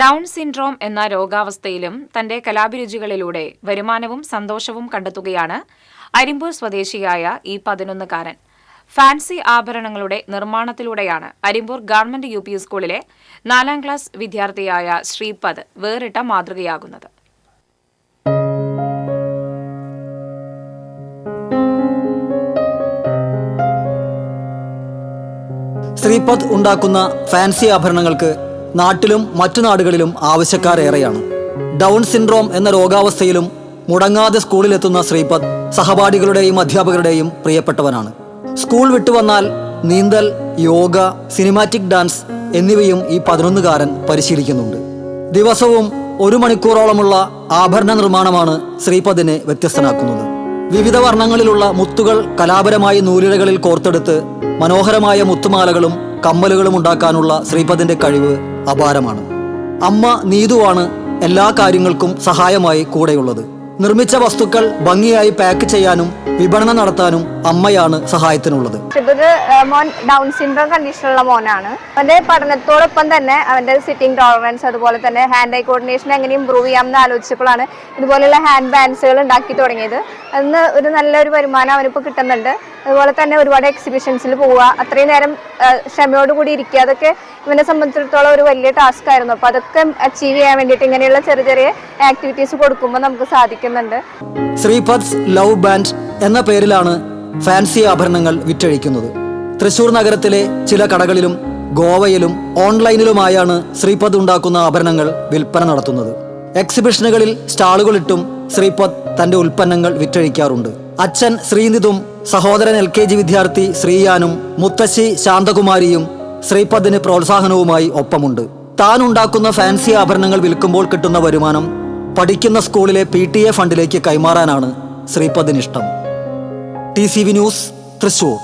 Down syndrome എന്ന രോഗാവസ്ഥയിലും തന്റെ കലാഭിരുചികളിലൂടെ വരുമാനവും സന്തോഷവും കണ്ടെത്തുകയാണ് അരിമ്പൂർ സ്വദേശിയായ ഈ പതിനൊന്നുകാരൻ. ഫാൻസി ആഭരണങ്ങളുടെ നിർമ്മാണത്തിലൂടെയാണ് അരിമ്പൂർ ഗവൺമെന്റ് യു സ്കൂളിലെ നാലാം ക്ലാസ് വിദ്യാർത്ഥിയായ ശ്രീപദ് വേറിട്ട മാതൃകയാകുന്നത്. ശ്രീപദ് ഉണ്ടാക്കുന്ന ഫാൻസി ആഭരണങ്ങൾക്ക് നാട്ടിലും മറ്റു നാടുകളിലും ആവശ്യക്കാരേറെയാണ്. ഡൗൺ സിൻഡ്രോം എന്ന രോഗാവസ്ഥയിലും മുടങ്ങാതെ സ്കൂളിലെത്തുന്ന ശ്രീപദ് സഹപാഠികളുടെയും അധ്യാപകരുടെയും പ്രിയപ്പെട്ടവനാണ്. സ്കൂൾ വിട്ടുവന്നാൽ നീന്തൽ യോഗ സിനിമാറ്റിക് ഡാൻസ് എന്നിവയും ഈ പതിനൊന്നുകാരൻ പരിശീലിക്കുന്നുണ്ട്. ദിവസവും ഒരു മണിക്കൂറോളമുള്ള ആഭരണ നിർമ്മാണമാണ് ശ്രീപദിനെ വ്യത്യസ്തനാക്കുന്നത്. വിവിധ വർണങ്ങളിലുള്ള മുത്തുകൾ കലാപരമായി നൂലിഴകളിൽ കോർത്തെടുത്ത് മനോഹരമായ മുത്തുമാലകളും കമ്മലുകളും ഉണ്ടാക്കാനുള്ള ശ്രീപദിന്റെ കഴിവ് അപാരമാണ്. അമ്മ നീതുവാണ് എല്ലാ കാര്യങ്ങൾക്കും സഹായമായി കൂടെയുള്ളത്. നിർമ്മിച്ച വസ്തുക്കൾ ഭംഗിയായി പാക്ക് ചെയ്യാനും വിപണനം നടത്താനും അമ്മയാണ് സഹായത്തിനുള്ളത്. മോൻ ഡൗൺ സിൻഡ്രോം കണ്ടീഷനുള്ള മോനാണ്. അവന്റെ പഠനത്തോടൊപ്പം തന്നെ അവന്റെ സിറ്റിംഗ് ടോളറൻസ് അതുപോലെ തന്നെ ഹാൻഡ് ഐ കോർഡിനേഷൻ എങ്ങനെ ഇമ്പ്രൂവ് ചെയ്യാം എന്ന് ആലോചിച്ചപ്പോഴാണ് ഇതുപോലെയുള്ള ഹാൻഡ് ബാൻസുകൾ ഉണ്ടാക്കി തുടങ്ങിയത്. അന്ന് ഒരു നല്ലൊരു വരുമാനം അവനിപ്പോൾ കിട്ടുന്നുണ്ട്. അതുപോലെ തന്നെ ഒരുപാട് എക്സിബിഷൻസിൽ പോവുക അത്രയും നേരം ക്ഷമയോടുകൂടി ഇരിക്കുക അതൊക്കെ ഇവനെ സംബന്ധിച്ചിടത്തോളം ഒരു വലിയ ടാസ്ക് ആയിരുന്നു. അപ്പോൾ അതൊക്കെ അച്ചീവ് ചെയ്യാൻ വേണ്ടിയിട്ട് ഇങ്ങനെയുള്ള ചെറിയ ചെറിയ ആക്ടിവിറ്റീസ് കൊടുക്കുമ്പോൾ നമുക്ക് സാധിക്കുന്നുണ്ട് ശ്രീപദ്സ് ലവ് ബാൻഡ് എന്ന പേരിലാണ് ഫാൻസി ആഭരണങ്ങൾ വിറ്റഴിക്കുന്നത്. തൃശൂർ നഗരത്തിലെ ചില കടകളിലും ഗോവയിലും ഓൺലൈനിലുമായാണ് ശ്രീപദ് ഉണ്ടാക്കുന്ന ആഭരണങ്ങൾ വിൽപ്പന നടത്തുന്നത്. എക്സിബിഷനുകളിൽ സ്റ്റാളുകളിട്ടും ശ്രീപദ് തന്റെ ഉൽപ്പന്നങ്ങൾ വിറ്റഴിക്കാറുണ്ട്. അച്ഛൻ ശ്രീനിതും സഹോദരൻ എൽ കെ ജി വിദ്യാർത്ഥി ശ്രീയാനും മുത്തശ്ശി ശാന്തകുമാരിയും ശ്രീപദിന് പ്രോത്സാഹനവുമായി ഒപ്പമുണ്ട്. താൻ ഉണ്ടാക്കുന്ന ഫാൻസി ആഭരണങ്ങൾ വിൽക്കുമ്പോൾ കിട്ടുന്ന വരുമാനം പഠിക്കുന്ന സ്കൂളിലെ പി ടി എ ഫണ്ടിലേക്ക് കൈമാറാനാണ് ശ്രീപദിനിഷ്ടം T C V news Thrissur.